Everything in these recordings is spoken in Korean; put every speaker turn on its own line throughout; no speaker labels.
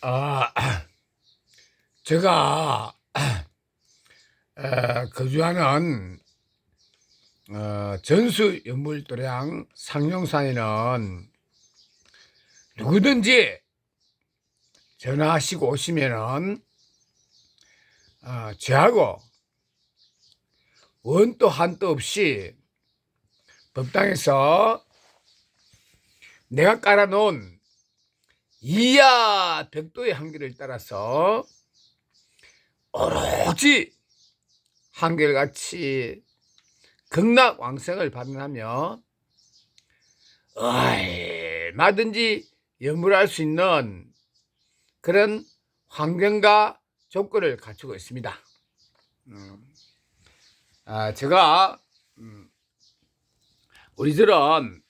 아, 제가 에, 거주하는 어, 전수 연물도량 상용산에는 누구든지 전화하시고 오시면은 어, 저하고 원도 한도 없이 법당에서 내가 깔아놓은 이하 벽도의 한계를 따라서 오로지 한결같이 극락 왕생을 발현하며 얼마든지 연물할 수 있는 그런 환경과 조건을 갖추고 있습니다. 음, 아, 제가 음, 우리들은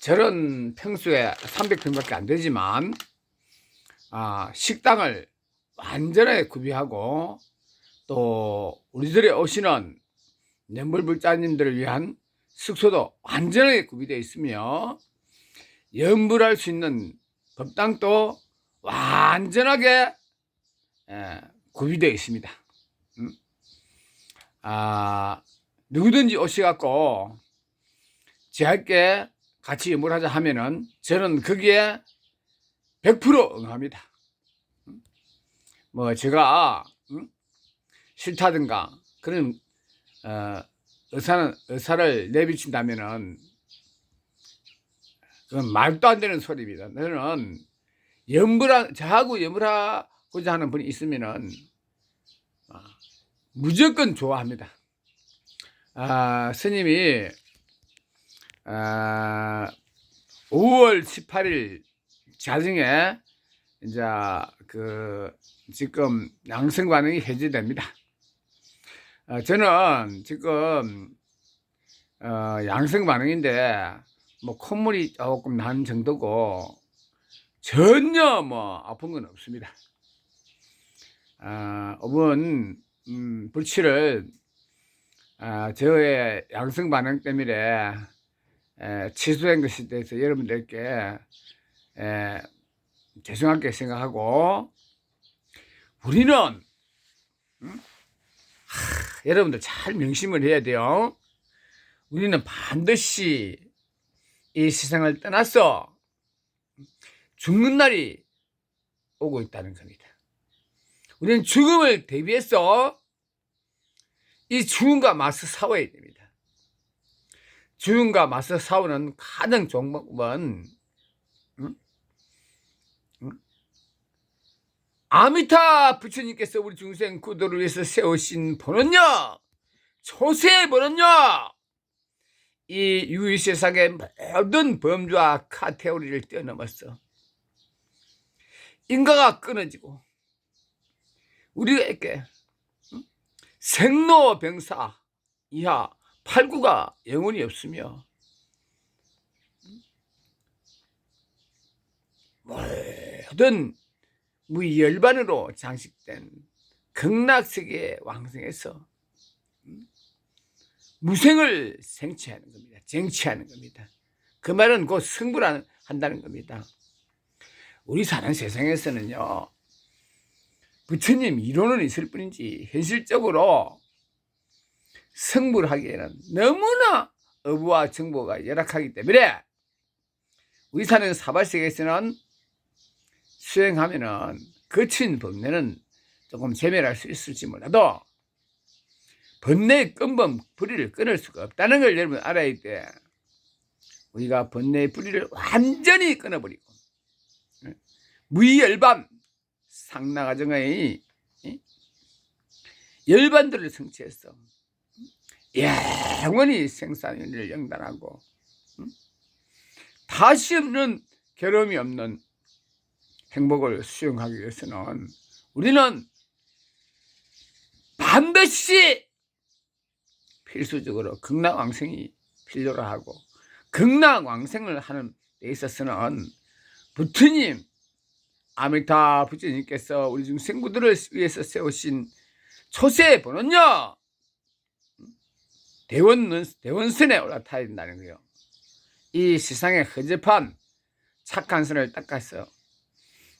저런 평수에 300평밖에 안 되지만 아, 식당을 완전하게 구비하고 또 우리들이 오시는 뇌물불자님들을 위한 숙소도 완전하게 구비되어 있으며 연불할 수 있는 법당도 완전하게 예, 구비되어 있습니다. 음? 아, 누구든지 오셔갖고 제할게 같이 연물하자 하면은 저는 거기에 100% 응합니다. 음? 뭐 제가 음? 싫다든가 그런 어, 의사는 의사를 내비친다면은 그건 말도 안 되는 소리입니다. 저는 연불하 저하고 연불하고자 하는 분이 있으면은 아, 무조건 좋아합니다. 아, 스님이 아, 5월 18일 자정에 이제 그 지금 양성 반응이 해제됩니다. 어, 저는 지금 어, 양성 반응인데 뭐 콧물이 조금 난 정도고 전혀 뭐 아픈 건 없습니다. 아, 이번 음, 불치를 아, 저의 양성 반응 때문에 에, 취소된 것에 대해서 여러분들께 에, 죄송하게 생각하고 우리는 음? 하, 여러분들 잘 명심을 해야 돼요. 우리는 반드시 이 세상을 떠나서 죽는 날이 오고 있다는 겁니다. 우리는 죽음을 대비해서 이 죽음과 맞서 싸워야 됩니다. 죽음과 맞서 싸우는 가장 방법은 응? 응? 아미타 부처님께서 우리 중생 구도를 위해서 세우신 번은요 초세 번은요 이 유희 세상의 모든 범죄와 카테고리를 뛰어넘었어 인가가 끊어지고 우리에게 응? 생로병사 이하 팔구가 영원히 없으며 모든 무열반으로 장식된 극락세계의 왕성에서 무생을 생취하는 겁니다. 쟁취하는 겁니다. 그 말은 곧 승부를 한다는 겁니다. 우리 사는 세상에서는요, 부처님 이론은 있을 뿐이지 현실적으로 승부를 하기에는 너무나 어부와 정보가 열악하기 때문에 우리 사는 사발세계에서는 수행하면은 거친 번뇌는 조금 재멸할 수 있을지 몰라도 번뇌의根본 뿌리를 끊을 수가 없다는 걸 여러분 알아야 돼. 우리가 번뇌의 뿌리를 완전히 끊어버리고 무의열반 상나가정의 열반들을 성취해서 영원히 생사윤리를 영단하고 다시 없는 결함이 없는 행복을 수용하기 위해서는 우리는 반드시 필수적으로 극락왕생이 필요로 하고 극락왕생을 하는 데 있어서는 부처님 아미타 부처님께서 우리 중 생구들을 위해서 세우신 초세의 번은요 대원, 대원선에 올라타야 된다는 거예요. 이 세상에 허접한 착한 선을 닦아서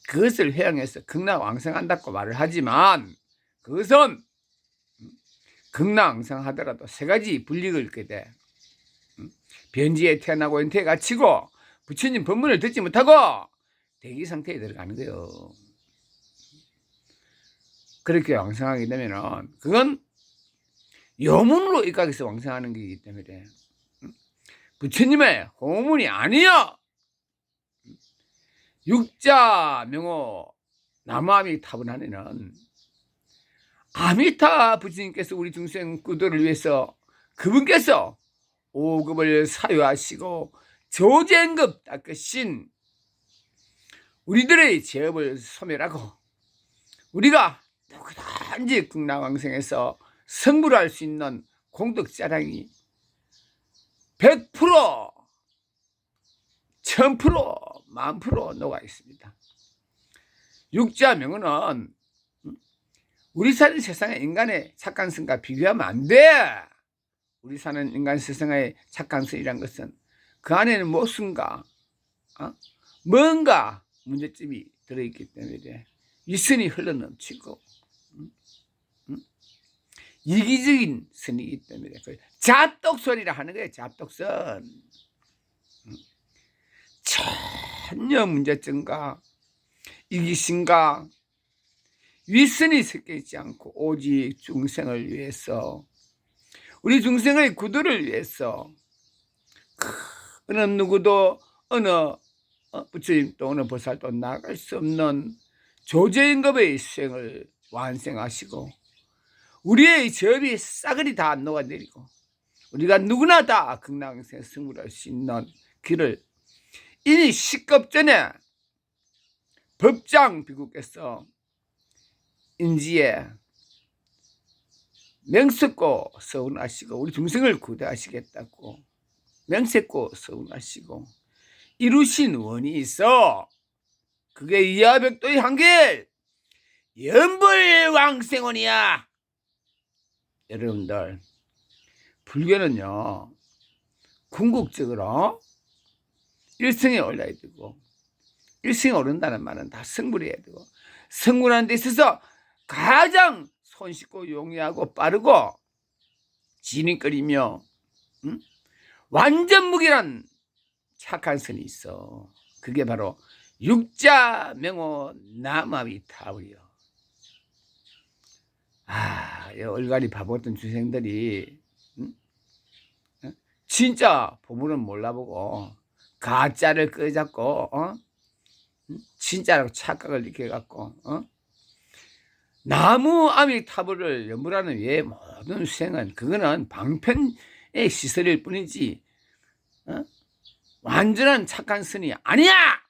그것을 회양해서 극락왕성한다고 말을 하지만 그것은 극락왕성하더라도 세 가지 불리가 있게 돼. 음? 변지에 태어나고 연태에 갇히고 부처님 법문을 듣지 못하고 대기 상태에 들어가는 거예요. 그렇게 왕성하게 되면은 그건 여문으로 입각해서 왕성하는 거기 때문에 음? 부처님의 호문이 아니야. 육자 명호 남아미 안에는 아미타 부처님께서 우리 중생 구도를 위해서 그분께서 오급을 사유하시고 조쟁급 닦으신 우리들의 죄업을 소멸하고 우리가 누구든지 극락왕생에서 성불할 수 있는 공덕자랑이 100% 1000%만 프로 녹아 있습니다. 육자 명언은 우리 사는 세상의 인간의 착간성과 비교하면 안 돼. 우리 사는 인간 세상의 착간성이란 것은 그 안에는 무엇인가, 어? 뭔가 문제점이 들어있기 때문에 이선이 흘러넘치고? 이기적인 선이기 때문에 그 잡독선이라 하는 거예요. 잡독선. 음? 전혀 문제점과 이기심과 윗선이 섞여 있지 않고 오직 중생을 위해서 우리 중생의 구도를 위해서 어느 누구도 어느 어, 부처님도 어느 보살도 나갈 수 없는 조제인급의 수행을 완성하시고 우리의 접이 싸그리 다 녹아내리고 우리가 누구나 다 극락생 승부할 수 있는 길을 이니 시급 전에 법장 비국께서 인지에 명석고 서운하시고 우리 중생을 구대하시겠다고 명색고 서운하시고 이루신 원이 있어. 그게 이하백도의 한길. 연불왕생원이야 여러분들 불교는요 궁극적으로 일성에 올라야 되고 일성에 오른다는 말은 다 성불해야 되고 성불하는 데 있어서 가장 손쉽고 용이하고 빠르고 지닝거리며 응? 완전 무기란 착한 선이 있어. 그게 바로 육자 명호 남아위 타우요. 아, 이 얼갈이 바보던 주생들이 응? 진짜 보물은 몰라보고 가짜를 끄잡고 어? 진짜라고 착각을 느껴갖고 어? 나무 아미타불을 연불하는 외 모든 수행은 그거는 방편의 시설일 뿐이지 어? 완전한 착한 선이 아니야.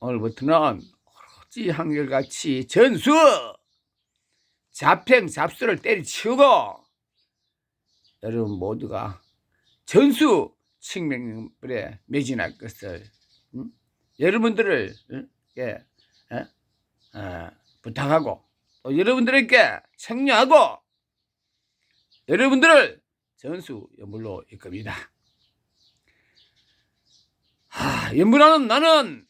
오늘부터는 오로지 한결같이 전수 잡행 잡수를 때려치우고 여러분 모두가 전수 칭명불에 매진할 것을 음? 여러분들을 음? 예, 예? 어, 부탁하고 또 여러분들에게 청려하고 여러분들을 전수 연물로 이끕니다. 하, 연물하는 나는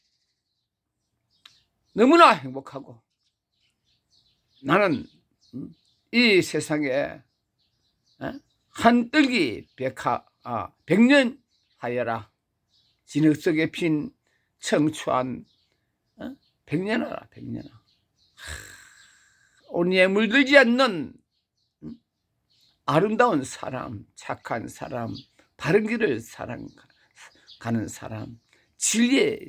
너무나 행복하고 나는 음, 이 세상에 어? 한뜰기 백하 아, 백년 하여라 진흙 속에 핀 청초한 어? 백년하라 백년아 온니에 물들지 않는 음? 아름다운 사람 착한 사람 바른 길을 사랑 가는 사람 진리의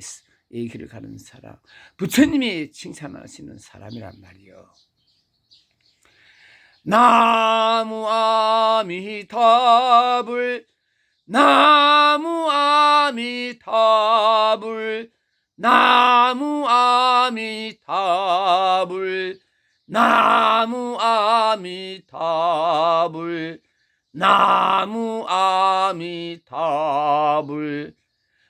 길을 가는 사람 부처님이 칭찬하시는 사람이란 말이요. 나무 아미타불 나무 아미타불 나무 아미타불 나무 아미타불 나무 아미타불